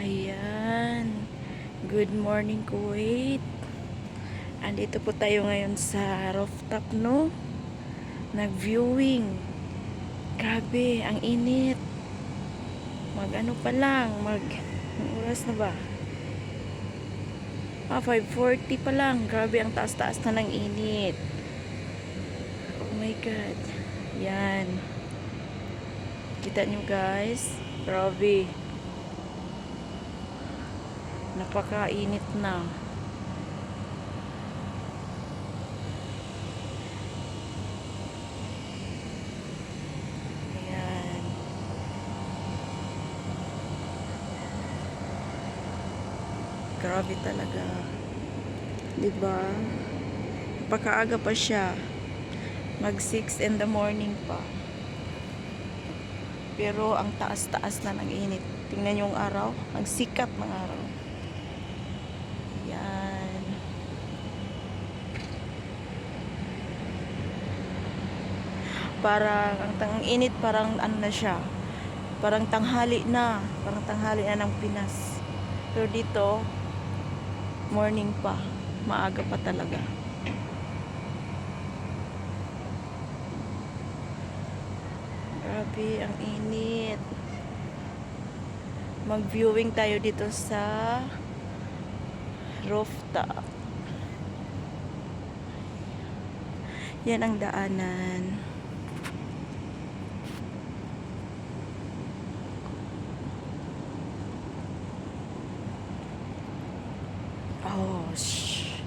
Ayan. Good morning, Kuwait. Andito po tayo ngayon sa rooftop, no? Nag-viewing. Grabe, ang init. Mag ano pa lang, mag... Oras na ba? Ah, 5.40 pa lang. Grabe, ang taas-taas na ng init. Oh my God. Yan. Kita nyo guys. Grabe. Napakainit na. Grabe talaga. 'Di ba? Napakaaga pa siya. Mag 6 in the morning pa. Pero ang taas-taas na ng init. Tingnan yung araw. Ang sikat ng araw. Yan. Parang ang ang init parang ano na siya. Parang tanghali na. Parang tanghali na ng Pinas. Pero dito morning pa. Maaga pa talaga. Grabe, ang init. Mag-viewing tayo dito sa rooftop. Yan ang daanan. Oh, shh.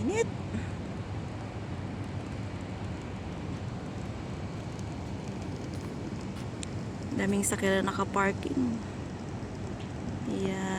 Init. Daming sakyan na nakaparking. Yan.